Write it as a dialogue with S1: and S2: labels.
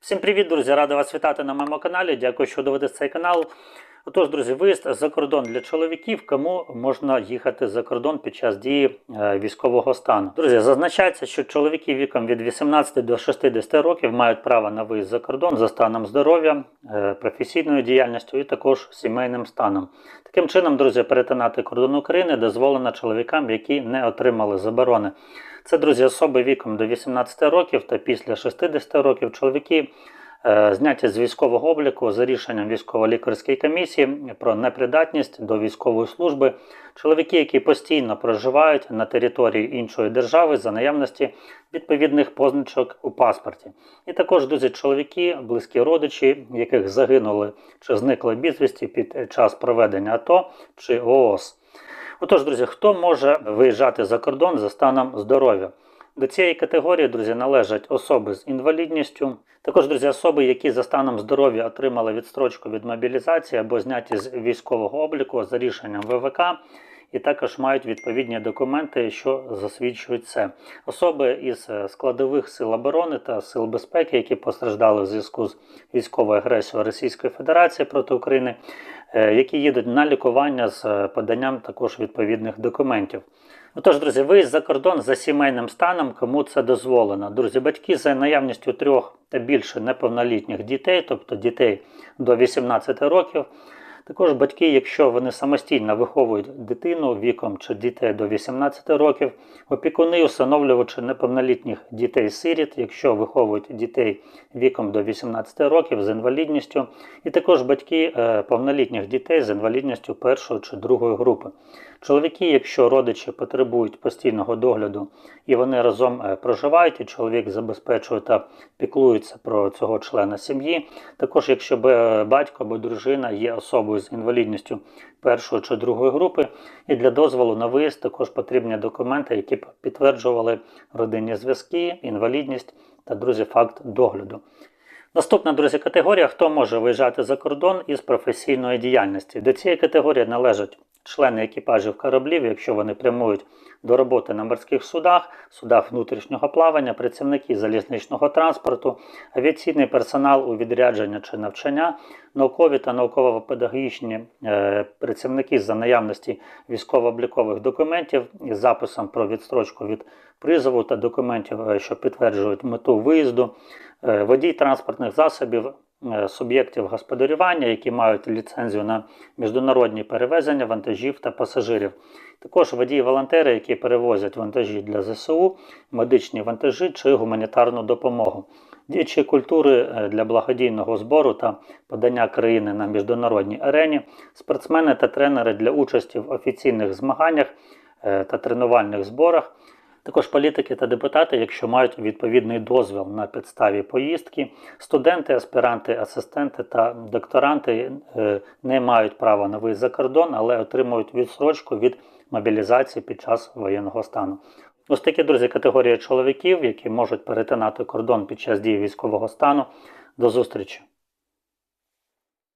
S1: Всім привіт, друзі! Радий вас вітати на моєму каналі. Дякую, що дивитесь цей канал. Отож, друзі, виїзд за кордон для чоловіків, кому можна їхати за кордон під час дії е, військового стану. Друзі, зазначається, що чоловіки віком від 18 до 60 років мають право на виїзд за кордон за станом здоров'я, е, професійною діяльністю і також сімейним станом. Таким чином, друзі, перетинати кордон України дозволено чоловікам, які не отримали заборони. Це, друзі, особи віком до 18 років та після 60 років чоловіки. Е, Зняті з військового обліку за рішенням військово-лікарської комісії про непридатність до військової служби, чоловіки, які постійно проживають на території іншої держави за наявності відповідних позначок у паспорті, і також друзі, чоловіки, близькі родичі, яких загинули чи зникли безвісті під час проведення АТО чи ООС. Отож, друзі, хто може виїжджати за кордон за станом здоров'я? До цієї категорії, друзі, належать особи з інвалідністю, також, друзі, особи, які за станом здоров'я отримали відстрочку від мобілізації або зняті з військового обліку за рішенням ВВК, і також мають відповідні документи, що засвідчують це. Особи із е, складових сил оборони та сил безпеки, які постраждали в зв'язку з військовою агресією Російської Федерації проти України, які їдуть на лікування з е, поданням також відповідних документів. Отож, друзі, виїзд за кордон за сімейним станом, кому це дозволено. Друзі, батьки за наявністю трьох та більше неповнолітніх дітей, тобто дітей до 18 років. Також батьки, якщо вони самостійно виховують дитину віком чи дітей до 18 років, опікуни, усиновлювачі неповнолітніх дітей-сиріт, якщо виховують дітей віком до 18 років з інвалідністю, і також батьки е, повнолітніх дітей з інвалідністю першої чи другої групи. Чоловіки, якщо родичі потребують постійного догляду і вони разом е, проживають, і чоловік забезпечує та піклується про цього члена сім'ї. Також, якщо батько або дружина є особою з інвалідністю першої чи другої групи, і для дозволу на виїзд також потрібні документи, які б підтверджували родинні зв'язки, інвалідність та друзі, факт догляду. Наступна, друзі, категорія, хто може виїжджати за кордон із професійної діяльності. До цієї категорії належать члени екіпажів кораблів, якщо вони прямують до роботи на морських судах, судах внутрішнього плавання, працівники залізничного транспорту, авіаційний персонал у відрядження чи навчання, наукові та науково-педагогічні е, працівники за наявності військово-облікових документів із записом про відстрочку від призову та документів, е, що підтверджують мету виїзду, е, водій транспортних засобів, суб'єктів господарювання, які мають ліцензію на міжнародні перевезення вантажів та пасажирів. Також водії-волонтери, які перевозять вантажі для ЗСУ, медичні вантажі чи гуманітарну допомогу. Діячі культури е, для благодійного збору та подання країни на міжнародній арені, спортсмени та тренери для участі в офіційних змаганнях е, та тренувальних зборах. Також політики та депутати, якщо мають відповідний дозвіл на підставі поїздки, студенти, аспіранти, асистенти та докторанти е, не мають права на виїзд за кордон, але отримують відсрочку від мобілізації під час воєнного стану. Ось такі друзі категорії чоловіків, які можуть перетинати кордон під час дії військового стану. До зустрічі!